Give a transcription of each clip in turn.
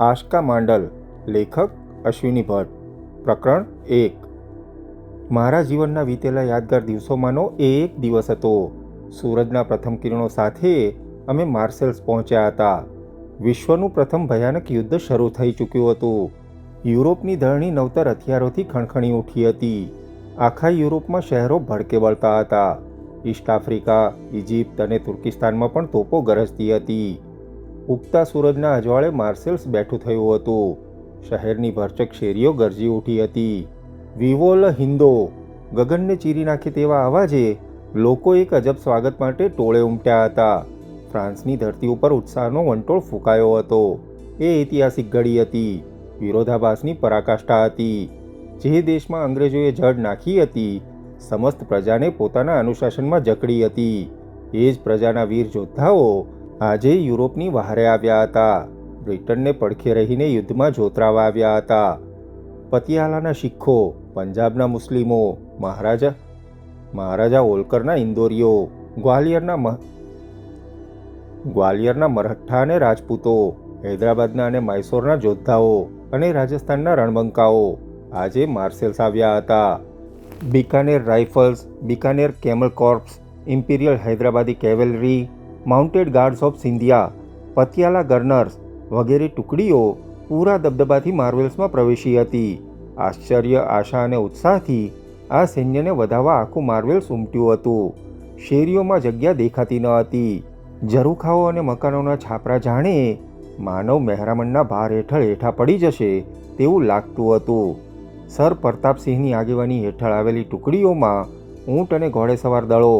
આશકા માંડલ, લેખક અશ્વિની ભટ્ટ. પ્રકરણ એક. મારા જીવનના વીતેલા યાદગાર દિવસોમાંનો એ એક દિવસ હતો. સૂરજના પ્રથમ કિરણો સાથે અમે માર્સેલ્સ પહોંચ્યા હતા. વિશ્વનું પ્રથમ ભયાનક યુદ્ધ શરૂ થઈ ચૂક્યું હતું. યુરોપની ધરણી નવતર હથિયારોથી ખણખણી ઉઠી હતી. આખા યુરોપમાં શહેરો ભડકે વળતા હતા. ઈસ્ટ આફ્રિકા ઇજિપ્ત અને તુર્કિસ્તાનમાં પણ તોપો ગરજતી હતી. ઉગતા સૂરજના અજવાળે માર્સેલ્સ બેઠું થયું હતું. શહેરની ભરચક શેરીઓ ગરજી ઉઠી હતી. વિવોલ હિન્દો ગગનને ચીરી નાખે તેવા અવાજે લોકો એક અજબ સ્વાગત માટે ટોળે ઉમટ્યા હતા. ફ્રાન્સની ધરતી ઉપર ઉત્સાહનો વંટોળ ફૂંકાયો હતો. એ ઐતિહાસિક ઘડી હતી. વિરોધાભાસની પરાકાષ્ઠા હતી. જે દેશમાં અંગ્રેજોએ જડ નાખી હતી, સમસ્ત પ્રજાને પોતાના અનુશાસનમાં જકડી હતી. એ જ પ્રજાના વીર યોદ્ધાઓ આજે યુરોપની વહારે આવ્યા હતા. બ્રિટનને પડખે રહીને યુદ્ધમાં જોતરાવા આવ્યા હતા. પતિયાલાના શીખો, પંજાબના મુસ્લિમો, મહારાજા મહારાજા ઓલકરના ઇન્દોરીઓ, ગ્વાલિયરના ગ્વાલિયરના મરઠ્ઠા અને રાજપૂતો, હૈદરાબાદના અને મૈસૂરના જોદ્ધાઓ અને રાજસ્થાનના રણબંકાઓ આજે માર્શલ્સ આવ્યા હતા. Bikaner rifles, Bikaner camel corps, imperial Hyderabadi cavalry mounted guards of Scindia Patiala gunners વગેરે ટુકડીઓ પૂરા દબદબાથી માર્વેલ્સમાં પ્રવેશી હતી. આશ્ચર્ય, આશા અને ઉત્સાહથી આ સૈન્યને વધાવવા આખું માર્વેલ્સ ઉમટ્યું હતું. શેરીઓમાં જગ્યા દેખાતી ન હતી. ઝરૂખાઓ અને મકાનોના છાપરા જાણે માનવ મહેરામણના ભાર હેઠળ હેઠા પડી જશે તેવું લાગતું હતું. સર પ્રતાપસિંહની આગેવાની હેઠળ આવેલી ટુકડીઓમાં ઊંટ અને ઘોડેસવાર દળો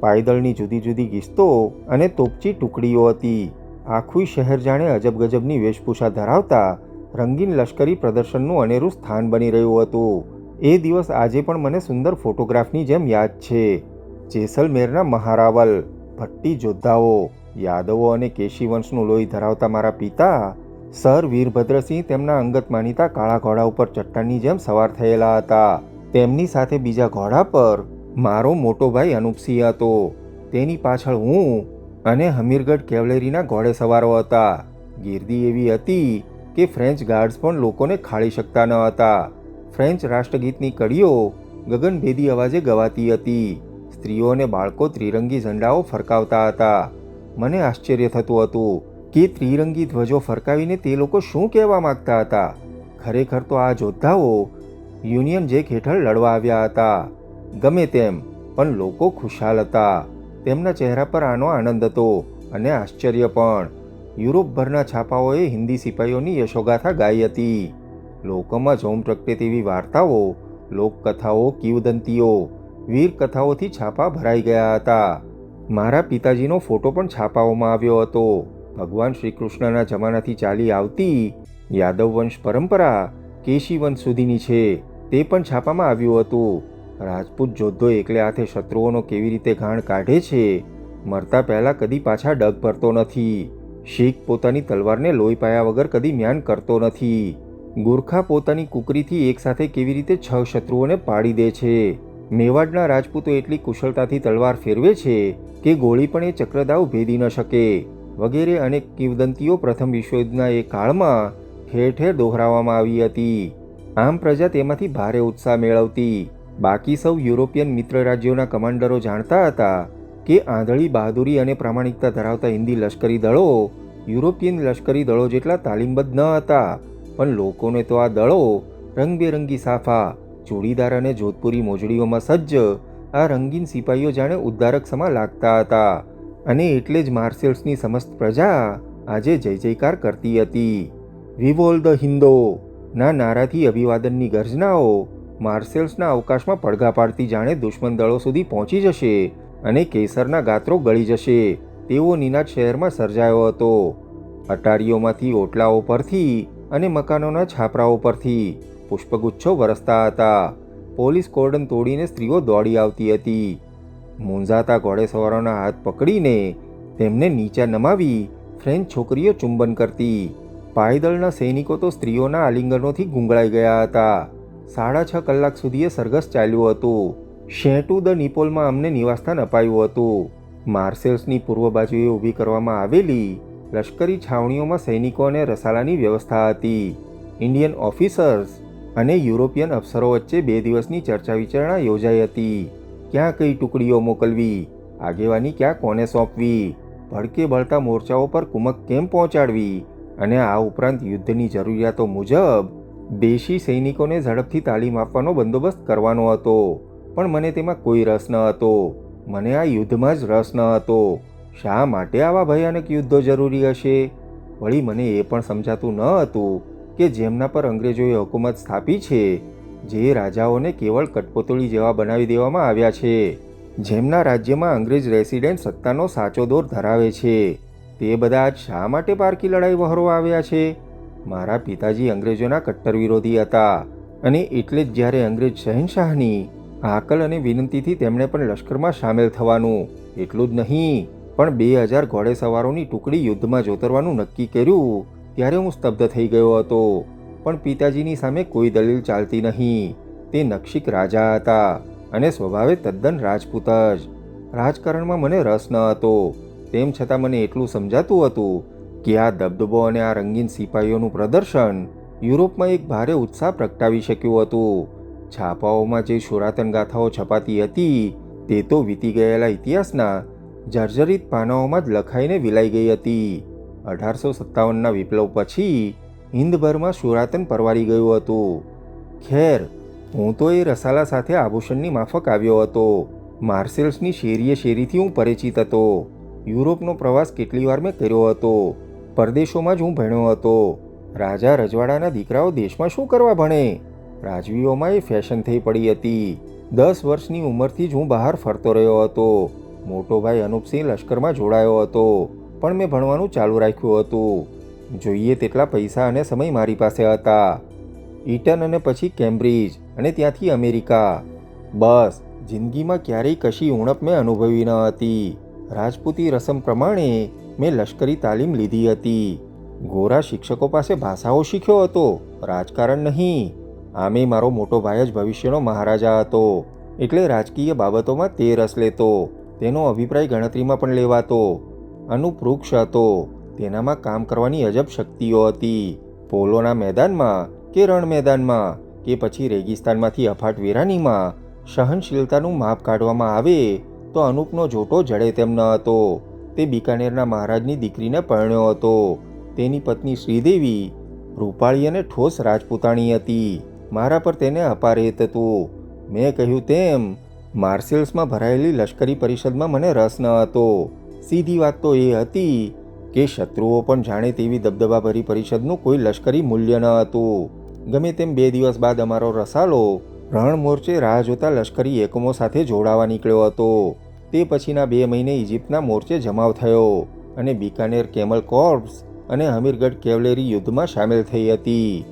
પાયદળની જુદી જુદી ગિસ્તો અને તોપચી ટુકડીઓ હતી. આખું શહેર જાણે અજબ ગજબની વેશભૂષા ધરાવતા રંગીન લશ્કરી પ્રદર્શનનું અનેરું સ્થાન બની રહ્યું હતું. એ દિવસ આજે પણ મને સુંદર ફોટોગ્રાફની જેમ યાદ છે. જેસલમેરના મહારાવલ, ભટ્ટી જોદ્ધાઓ, યાદવો અને કેશી વંશનું લોહી ધરાવતા મારા પિતા, સર વીરભદ્રસિંહ તેમના અંગત માનીતા કાળા ઘોડા ઉપર ચટ્ટાનની જેમ સવાર થયેલા હતા. તેમની સાથે બીજા ઘોડા પર મારો મોટો ભાઈ અનુપસિંહ હતો. તેની પાછળ હું અને હમીરગઢ કેવલેરીના ઘોડે સવારો હતા. ગીર્દી એવી હતી કે ફ્રેન્ચ ગાર્ડ્સ પણ લોકોને ખાળી શકતા ન હતા. ફ્રેન્ચ રાષ્ટ્રગીતની કડીઓ ગગનભેદી અવાજે ગવાતી હતી. સ્ત્રીઓ અને બાળકો ત્રિરંગી ઝંડાઓ ફરકાવતા હતા. મને આશ્ચર્ય થતું હતું કે ત્રિરંગી ધ્વજો ફરકાવીને તે લોકો શું કહેવા માંગતા હતા? ખરેખર તો આ યોદ્ધાઓ યુનિયન જેક હેઠળ લડવા આવ્યા હતા. ગમે તેમ, પણ લોકો ખુશાલ હતા. તેમના ચહેરા પર આનો આનંદ હતો અને આશ્ચર્ય પણ. યુરોપભરના છાપાઓએ હિન્દી સિપાહીઓની યશોગાથા ગાઈ હતી. લોકોમાં જોમ પ્રગટે તેવી વાર્તાઓ, લોકકથાઓ, કિવદંતીઓ વીર કથાઓથી છાપા ભરાઈ ગયા હતા. મારા પિતાજીનો ફોટો પણ છાપાઓમાં આવ્યો હતો. ભગવાન શ્રી કૃષ્ણના જમાનાથી ચાલી આવતી યાદવ વંશ પરંપરા કેશી વંશ સુધીની છે, તે પણ છાપામાં આવ્યું હતું. રાજપૂત યોદ્ધો એકલે હાથે શત્રુઓનો કેવી રીતે ઘાણ કાઢે છે? મરતા પહેલાં કદી પાછા ડગ ભરતો નથી. શીખ પોતાની તલવારને લોહી પાયા વગર કદી મ્યાન કરતો નથી. ગુરખા પોતાની કુકરીથી એકસાથે કેવી રીતે છ શત્રુઓને પાડી દે છે? મેવાડના રાજપૂતો એટલી કુશળતાથી તલવાર ફેરવે છે કે ગોળી પણ એ ચક્રદાવ ભેદી ન શકે. વગેરે અનેક કિંવદંતીઓ પ્રથમ વિશ્વયુદ્ધના એ કાળમાં ઠેર ઠેર દોહરાવવામાં આવી હતી. આમ પ્રજા તેમાંથી ભારે ઉત્સાહ મેળવતી. બાકી સૌ યુરોપિયન મિત્ર રાજ્યોના કમાન્ડરો જાણતા હતા કે આંધળી બહાદુરી અને પ્રામાણિકતા ધરાવતા હિન્દી લશ્કરી દળો, યુરોપિયન લશ્કરી દળો જેટલા તાલીમબદ્ધ ન હતા, પણ લોકોને તો આ દળો રંગબેરંગી સાફા ચૂડીદાર અને જોધપુરી મોજડીઓમાં સજ્જ, આ રંગીન સિપાહીઓ જાણે ઉદ્ધારક સમા લાગતા હતા. અને એટલે જ માર્શલ્સની સમસ્ત પ્રજા આજે જય જયકાર કરતી હતી. વિવોલ ધ હિન્દો ના નારાથી અભિવાદનની ગર્જનાઓ માર્શલ્સના અવકાશમાં પડઘા પાડતી જાણે દુશ્મન દળો સુધી પહોંચી જશે અને કેસરના ગાત્રો ગળી જશે. તેવો નિનાદ શહેરમાં સર્જાયો હતો. અટારીઓમાંથી ઓટલાઓ પરથી અને મકાનોના છાપરાઓ પરથી પુષ્પગુચ્છો વરસતા હતા. પોલીસ કોર્ડન તોડીને સ્ત્રીઓ દોડી આવતી હતી. મૂંઝાતા ઘોડેસવારોના હાથ પકડીને તેમને નીચા નમાવી ફ્રેન્ચ છોકરીઓ ચુંબન કરતી. પાયદળના સૈનિકો તો સ્ત્રીઓના આલિંગનોથી ગુંગળાઈ ગયા હતા. સાડા છ કલાક સુધી એ સરઘસ ચાલ્યું હતું. શેટુ દ નિપોલમાં અમને નિવાસસ્થાન અપાયું હતું. માર્સેલ્સની પૂર્વ બાજુએ ઊભી કરવામાં આવેલી લશ્કરી છાવણીઓમાં સૈનિકો અને રસાલાની વ્યવસ્થા હતી. ઇન્ડિયન ઓફિસર્સ અને યુરોપિયન અફસરો વચ્ચે બે દિવસની ચર્ચા વિચારણા યોજાઈ હતી. ક્યાં કઈ ટુકડીઓ મોકલવી? આગેવાની ક્યાં કોને સોંપવી? ભડકે ભળતા મોરચાઓ પર કુમક કેમ પહોંચાડવી? અને આ ઉપરાંત યુદ્ધની જરૂરિયાતો મુજબ દેશી સૈનિકોને ઝડપથી તાલીમ આપવાનો બંદોબસ્ત કરવાનો હતો. પણ મને તેમાં કોઈ રસ ન હતો. મને આ યુદ્ધમાં જ રસ ન હતો. શા માટે આવા ભયાનક યુદ્ધો જરૂરી હશે? વળી મને એ પણ સમજાતું ન હતું કે જેમના પર અંગ્રેજોએ હુકુમત સ્થાપી છે, જે રાજાઓને કેવળ કટપોતળી જેવા બનાવી દેવામાં આવ્યા છે. જેમના રાજ્યમાં અંગ્રેજ રેસિડેન્ટ સત્તાનો સાચો દોર ધરાવે છે. તે બધા શા માટે પારકી લડાઈ વહોરવા આવ્યા છે? મારા પિતાજી અંગ્રેજોના કટ્ટર વિરોધી હતા અને એટલે જ જ્યારે અંગ્રેજ શહેનશાહની આકલ અને વિનંતીથી તેમણે પણ લશ્કરમાં સામેલ થવાનું, એટલું જ નહીં, પણ બે હજાર ઘોડેસવારોની ટુકડી યુદ્ધમાં જોતરવાનું નક્કી કર્યું, ત્યારે હું સ્તબ્ધ થઈ ગયો હતો. પણ પિતાજીની સામે કોઈ દલીલ ચાલતી નહીં. તે નક્ષિક રાજા હતા અને સ્વભાવે તદ્દન રાજપૂત જ. રાજકારણમાં મને રસ ન હતો. તેમ છતાં મને એટલું સમજાતું હતું કે આ દબદબો અને આ રંગીન સિપાહીઓનું પ્રદર્શન યુરોપમાં એક ભારે ઉત્સાહ પ્રગટાવી શક્યું હતું. છાપાઓમાં જે સુરાતન ગાથાઓ છપાતી હતી, તે તો વીતી ગયેલા ઇતિહાસના જર્જરિત પાનાઓમાં જ લખાઈને વિલાઈ ગઈ હતી. અઢારસો સત્તાવનના વિપ્લવ પછી હિન્દભરમાં સુરાતન પરવારી ગયું હતું. ખેર, હું તો એ રસાલા સાથે આભૂષણની માફક આવ્યો હતો. માર્સેલ્સની શેરીએ શેરીથી હું પરિચિત હતો. યુરોપનો પ્રવાસ કેટલી વાર મેં કર્યો હતો. પરદેશોમાં જ હું ભણ્યો હતો. રાજા રજવાડાના દીકરાઓ દેશમાં શું કરવા ભણે? રાજવીઓમાં એ ફેશન થઈ પડી હતી. દસ વર્ષની ઉંમરથી જ હું બહાર ફરતો રહ્યો હતો. મોટો ભાઈ અનુપસિંહ લશ્કરમાં જોડાયો હતો. પણ મેં ભણવાનું ચાલુ રાખ્યું હતું. જોઈએ તેટલા પૈસા અને સમય મારી પાસે હતા. ઈટન અને પછી કેમ્બ્રિજ અને ત્યાંથી અમેરિકા. બસ, જિંદગીમાં ક્યારેય કશી ઉણપ મેં અનુભવી ન હતી. રાજપૂતી રસમ પ્રમાણે મેં લશ્કરી તાલીમ લીધી હતી. ગોરા શિક્ષકો પાસે ભાષાઓ શીખ્યો હતો. રાજકારણ નહીં. આમે મારો મોટો ભાઈ જ ભવિષ્યનો મહારાજા હતો. એટલે રાજકીય બાબતોમાં તે રસ લેતો. તેનો અભિપ્રાય ગણતરીમાં પણ લેવાતો. અનુપૃક્ષ હતો. તેનામાં કામ કરવાની અજબ શક્તિઓ હતી. પોલોના મેદાનમાં કે રણ મેદાનમાં કે પછી રેગિસ્તાનમાંથી અફાટ વેરાનીમાં સહનશીલતાનું માપ કાઢવામાં આવે તો અનુપનો જોટો જડે તેમ ન હતો. તે બિકાનેરના મહારાજની દીકરીને પરણ્યો હતો. તેની પત્ની શ્રીદેવી, રૂપાળી અને ઠોસ રાજપૂતાણી હતી. મારા પર તેને અપાર હેત હતું મેં કહ્યું તેમ, માર્શલ્સમાં ભરાયેલી લશ્કરી પરિષદમાં મને રસ ન હતો. સીધી વાત તો એ હતી કે શત્રુઓ પણ જાણે તેવી દબદબાભરી પરિષદનું કોઈ લશ્કરી મૂલ્ય ન હતું. ગમે તેમ બે દિવસ બાદ અમારો રસાલો રણ મોરચે રાહ જોતા લશ્કરી એકમો સાથે જોડાવા નીકળ્યો હતો. તે પછીના બે મહિને ઇજિપ્તના મોરચે જમાવ થયો અને બિકાનેર કેમલ કોર્પ્સ અને હમીરગઢ કેવલેરી યુદ્ધમાં સામેલ થઈ હતી.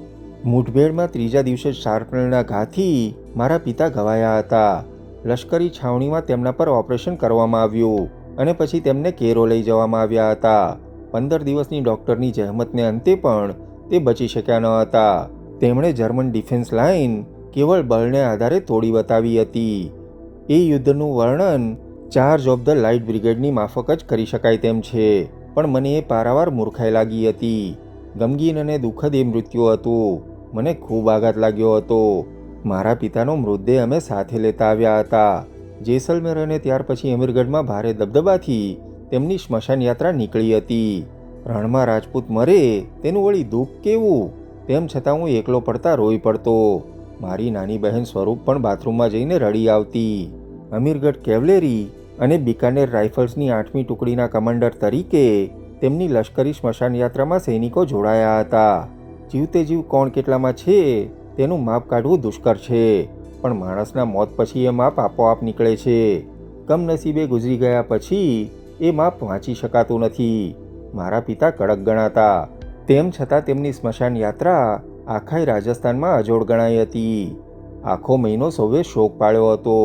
મુઠભેડમાં ત્રીજા દિવસે શાર્પનરના ઘાથી મારા પિતા ઘવાયા હતા. લશ્કરી છાવણીમાં તેમના પર ઓપરેશન કરવામાં આવ્યું અને પછી તેમને કેરો લઈ જવામાં આવ્યા હતા. પંદર દિવસની ડૉક્ટરની જહેમતને અંતે પણ તે બચી શક્યા ન હતા. તેમણે જર્મન ડિફેન્સ લાઇન કેવળ બળને આધારે તોડી બતાવી હતી. એ યુદ્ધનું વર્ણન ચાર્જ ઓફ ધ લાઇટ બ્રિગેડની માફક જ કરી શકાય તેમ છે. પણ મને એ પારાવાર મૂર્ખાઈ લાગી હતી. ગમગીન અને દુઃખદ એ મૃત્યુ હતું. મને ખૂબ આઘાત લાગ્યો હતો. મારા પિતાનો મૃતદેહ અમે સાથે લેતા આવ્યા હતા. જેસલમેર અને ત્યાર પછી અમીરગઢમાં ભારે દબદબાથી તેમની સ્મશાન યાત્રા નીકળી હતી. રણમાં રાજપૂત મરે, તેનું વળી દુઃખ કેવું? તેમ છતાં હું એકલો પડતા રોઈ પડતો. મારી નાની બહેન સ્વરૂપ પણ બાથરૂમમાં જઈને રડી આવતી. અમીરગઢ કેવલેરી અને બિકાનેર રાઇફલ્સની આઠમી ટુકડીના કમાન્ડર તરીકે તેમની લશ્કરી સ્મશાન યાત્રામાં સૈનિકો જોડાયા હતા. જીવતે જીવ કોણ કેટલામાં છે તેનું માપ કાઢવું દુષ્કર છે, પણ માણસના મોત પછી એ માપ આપોઆપ નીકળે છે. કમનસીબે ગુજરી ગયા પછી એ માપ વાંચી શકાતું નથી. મારા પિતા કડક ગણાતા, તેમ છતાં તેમની સ્મશાન યાત્રા આખાય રાજસ્થાનમાં અજોડ ગણાઈ હતી. આખો મહિનો સૌએ શોક પાડ્યો હતો.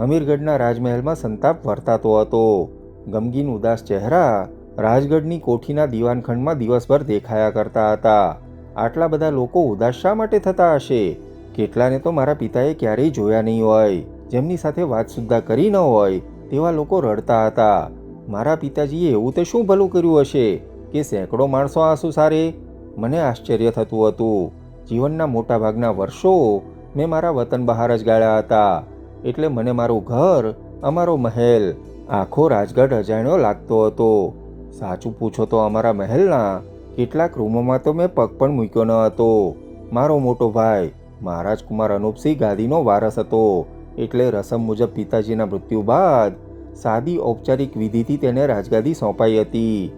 અમીરગઢના રાજમહેલમાં સંતાપ વર્તાતો હતો. ગમગીન ઉદાસ ચહેરા રાજગઢની કોઠીના દીવાનખંડમાં દિવસભર દેખાયા કરતા હતા. આટલા બધા લોકો ઉદાસ શા માટે થતા હશે? કેટલાને તો મારા પિતાએ ક્યારેય જોયા નહીં હોય. જેમની સાથે વાત સુદ્ધા કરી ન હોય, તેવા લોકો રડતા હતા. મારા પિતાજીએ એવું તે શું ભલું કર્યું હશે? કે સેંકડો માણસો આંસુ સારે? મને આશ્ચર્ય થતું હતું. જીવનના મોટાભાગના વર્ષો મેં મારા વતન બહાર જ ગાળ્યા હતા. એટલે મને મારું ઘર, અમારો મહેલ, આખો રાજગઢ અજાણ્યો લાગતો હતો. સાચું પૂછો તો અમારા મહેલના કેટલાક રૂમોમાં તો મેં પગ પણ મૂક્યો ન હતો. મારો મોટો ભાઈ મહારાજ કુમાર અનુપસિંહ ગાદીનો વારસ હતો. એટલે રસમ મુજબ પિતાજીના મૃત્યુ બાદ સાદી ઔપચારિક વિધિથી તેને રાજગાદી સોંપાઈ હતી.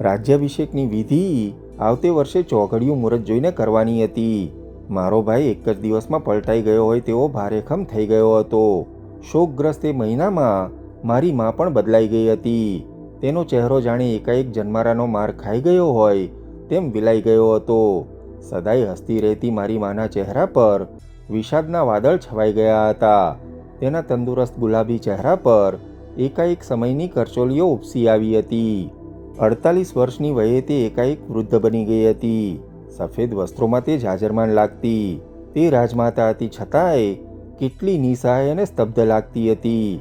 રાજ્યાભિષેકની વિધિ આવતે વર્ષે ચોઘડિયું મુહૂર્ત જોઈને કરવાની હતી. મારો ભાઈ એક જ દિવસમાં પલટાઈ ગયો હોય તેવો ભારેખમ થઈ ગયો હતો. શોકગ્રસ્ત એ મહિનામાં મારી મા પણ બદલાઈ ગઈ હતી. તેનો ચહેરો જાણે એકાએક જન્મારાનો માર ખાઈ ગયો હોય તેમ વિલાઈ ગયો હતો. સદાય હસતી રહેતી મારી માના ચહેરા પર વિષાદના વાદળ છવાઈ ગયા હતા. તેના તંદુરસ્ત ગુલાબી ચહેરા પર એકાએક સમયની કરચોલીઓ ઉપસી આવી હતી. અડતાલીસ વર્ષની વયે તે એકાએક વૃદ્ધ બની ગઈ હતી. સફેદ વસ્ત્રોમાં તે જાજરમાન લાગતી. તે રાજમાતા હતી છતાંય કેટલી નિસહાય અને સ્તબ્ધ લાગતી હતી.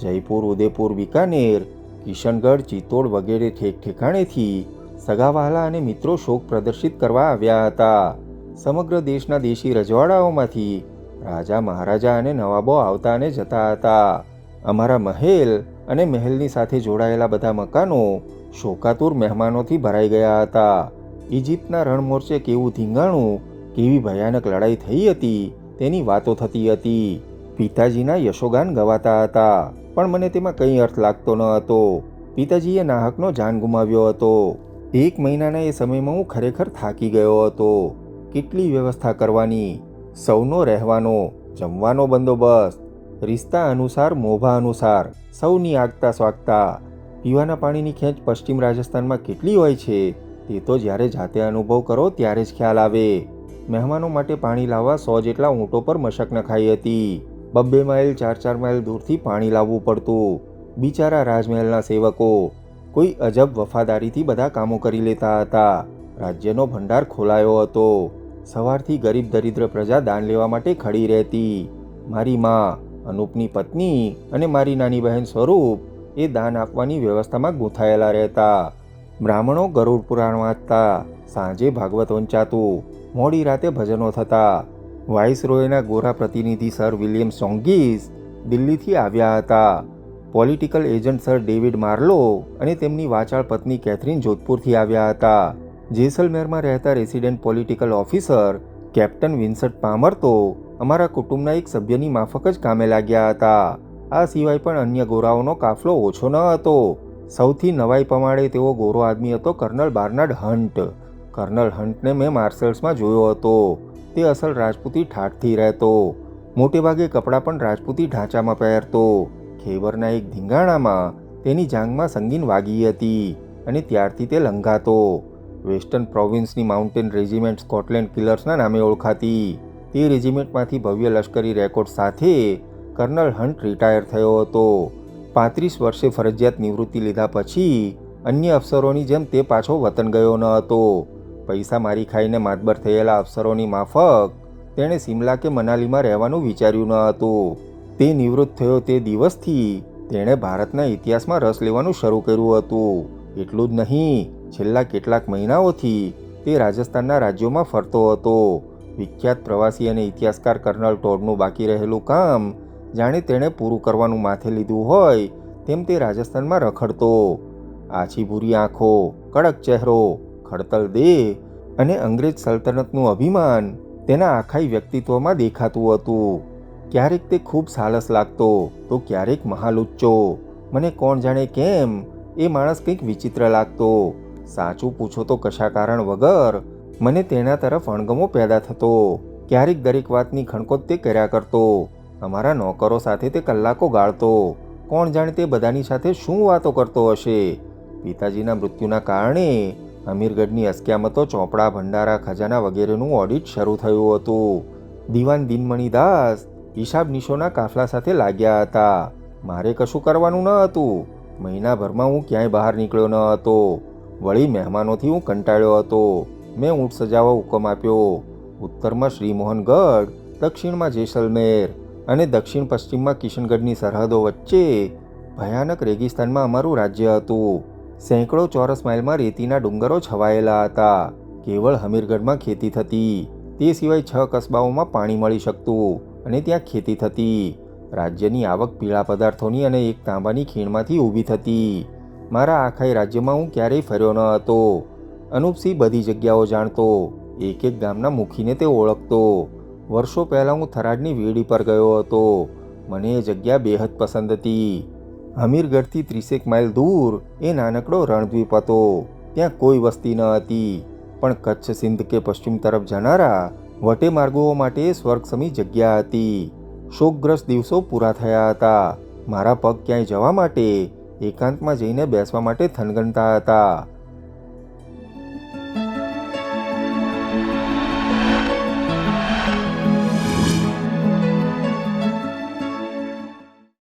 જયપુર, ઉદયપુર, બિકાનેર, કિશનગઢ, ચિત્તોડ વગેરે ઠેક ઠેકાણેથી સગાવહાલા અને મિત્રો શોક પ્રદર્શિત કરવા આવ્યા હતા. સમગ્ર દેશના દેશી રજવાડાઓમાંથી રાજા મહારાજા અને નવાબો આવતા અને જતા હતા. અમારા મહેલ અને મહેલની સાથે જોડાયેલા બધા મકાનો શોકાતુર મહેમાનોથી ભરાઈ ગયા હતા. ઇજિપ્તના રણમોરચે કેવું ધીંગાણું, કેવી ભયાનક લડાઈ થઈ હતી, તેની વાતો થતી હતી. પિતાજીના યશોગાન ગવાતા હતા, પણ મને તેમાં કંઈ અર્થ લાગતો ન હતો. પિતાજીએ નાહકનો જાન ગુમાવ્યો હતો. એક મહિનાના એ સમયમાં હું ખરેખર થાકી ગયો હતો. કેટલી વ્યવસ્થા કરવાની? સૌનો રહેવાનો, જમવાનો બંદોબસ્ત, રિશ્તા અનુસાર, મોભા અનુસાર, સૌની આગતા સ્વાગતા. પીવાના પાણીની ખેંચ પશ્ચિમ રાજસ્થાનમાં કેટલી હોય છે? તે તો જ્યારે જાતે અનુભવ કરો ત્યારે જ ખ્યાલ આવે. મહેમાનો માટે પાણી લાવવા સો જેટલા ઊંટો પર મશક નખાઈ હતી. બબ્બે માઇલ, ચાર ચાર માઇલ દૂરથી પાણી લાવવું પડતું. બિચારા રાજમહેલના સેવકો કોઈ અજબ વફાદારીથી બધા કામો કરી લેતા હતા. રાજ્યનો ભંડાર ખોલાયો હતો. સવારથી ગરીબ દરિદ્ર પ્રજા દાન લેવા માટે ખડી રહેતી. મારી મા, અનુપની પત્ની અને મારી નાની બહેન સ્વરૂપ એ દાન આપવાની વ્યવસ્થામાં ગૂંથાયેલા રહેતા. બ્રાહ્મણો ગરુડ પુરાણ વાંચતા, સાંજે ભાગવત વંચાતું, મોડી રાતે ભજનો થતા. વાઇસરોયના ગોરા પ્રતિનિધિ સર વિલિયમ સોંગીસ દિલ્હીથી આવ્યા હતા. Political agent sir David Marlowe અને તેમની વાચાળ પત્ની કેથરીન જોધપુરથી આવ્યા હતા. જેસલમેરમાં રહેતા resident political officer captain Vincent Palmer તો અમારા કુટુંબના એક સભ્યની માફક જ કામે લાગ્યા હતા. આ સિવાય પણ અન્ય ગોરાઓનો કાફલો ઓછો ન હતો. સૌથી નવાઈ પમાડે તેવો ગોરો આદમી હતો કર્નલ બાર્નાર્ડ હન્ટ કર્નલ હન્ટને મેં માર્શલ્સમાં જોયો હતો. તે અસલ રાજપૂતી ઠાઠથી રહેતો. મોટેભાગે કપડાં પણ રાજપૂતી ઢાંચામાં પહેરતો. ખેબરના એક ધીંગાણામાં તેની જાંગમાં સંગીન વાગી હતી અને ત્યારથી તે લંઘાતો. વેસ્ટર્ન પ્રોવિન્સની માઉન્ટેન રેજિમેન્ટ સ્કોટલેન્ડ કિલર્સના નામે ઓળખાતી. તે રેજિમેન્ટમાંથી ભવ્ય લશ્કરી રેકોર્ડ સાથે કર્નલ હન્ટ રિટાયર થયો હતો. પાંત્રીસ વર્ષે ફરજિયાત નિવૃત્તિ લીધા પછી અન્ય અફસરોની જેમ તે પાછો વતન ગયો ન હતો. પૈસા મારી ખાઈને માતબર થયેલા અફસરોની માફક તેણે સિમલા કે મનાલીમાં રહેવાનું વિચાર્યું ન હતું. તે નિવૃત્ત થયો તે દિવસથી તેણે ભારતના ઇતિહાસમાં રસ લેવાનું શરૂ કર્યું હતું. એટલું જ નહીં, છેલ્લા કેટલાક મહિનાઓથી તે રાજસ્થાનના રાજ્યોમાં ફરતો હતો. વિખ્યાત પ્રવાસી અને ઇતિહાસકાર કર્નલ ટોડનું બાકી રહેલું કામ જાણે તેણે પૂરું કરવાનું માથે લીધું હોય તેમ તે રાજસ્થાનમાં રખડતો. આછી ભૂરી આંખો, કડક ચહેરો, ખડતલ દેહ અને અંગ્રેજ સલ્તનતનું અભિમાન તેના આખાઈ વ્યક્તિત્વમાં દેખાતું હતું. ક્યારેક તે ખૂબ સાલસ લાગતો, તો ક્યારેક મહાલુચ્ચો. મને કોણ જાણે કેમ? એ માણસ કંઈક વિચિત્ર લાગતો. સાચું પૂછો તો કશા કારણ વગર મને તેના તરફ અણગમો પેદા થતો. ક્યારેક દરેક વાતની ખણકોત તે કર્યા કરતો. અમારા નોકરો સાથે તે કલાકો ગાળતો. કોણ જાણે તે બધાની સાથે શું વાતો કરતો હશે? પિતાજીના મૃત્યુના કારણે અમીરગઢની અસ્ક્યામતો, ચોપડા, ભંડારા, ખજાના વગેરેનું ઓડિટ શરૂ થયું હતું. દિવાન દિનમણીદાસ હિસાબ નિશોના કાફલા સાથે લાગ્યા હતા. મારે કશું કરવાનું ન હતું. મહિનાભરમાં હું ક્યાંય બહાર નીકળ્યો ન હતો. વળી મહેમાનોથી હું કંટાળ્યો હતો. મેં ઊંટ સજાવવા હુકમ આપ્યો. ઉત્તરમાં શ્રીમોહનગઢ, દક્ષિણમાં જેસલમેર. અને દક્ષિણ પશ્ચિમમાં કિશનગઢની સરહદો વચ્ચે ભયાનક રેગિસ્તાનમાં અમારું રાજ્ય હતું. સેંકડો ચોરસ માઇલમાં રેતીના ડુંગરો છવાયેલા હતા. કેવળ હમીરગઢમાં ખેતી થતી. તે સિવાય છ કસ્બાઓમાં પાણી મળી શકતું અને ત્યાં ખેતી થતી. રાજ્યની આવક પીળા પદાર્થોની અને એક તાંબાની ખીણમાંથી ઊભી થતી. મારા આખાઈ રાજ્યમાં હું ક્યારેય ફર્યો ન હતો. અનુપસિંહ બધી જગ્યાઓ જાણતો. એક એક ગામના મુખીને તે ઓળખતો. વર્ષો પહેલાં હું થરાદની વેડી પર ગયો હતો. મને એ જગ્યા બેહદ પસંદ હતી. હમીરગઢથી ત્રીસેક માઇલ દૂર એ નાનકડો રણદ્વીપ હતો. ત્યાં કોઈ વસ્તી ન હતી. પણ કચ્છ, સિંધ કે પશ્ચિમ તરફ જનારા વટે માર્ગો માટે સ્વર્ગસમી જગ્યા હતી. શોકગ્રસ્ત દિવસો પૂરા થયા હતા. મારા પગ ક્યાંય જવા માટે, એકાંતમાં જઈને બેસવા માટે થનગનતા હતા.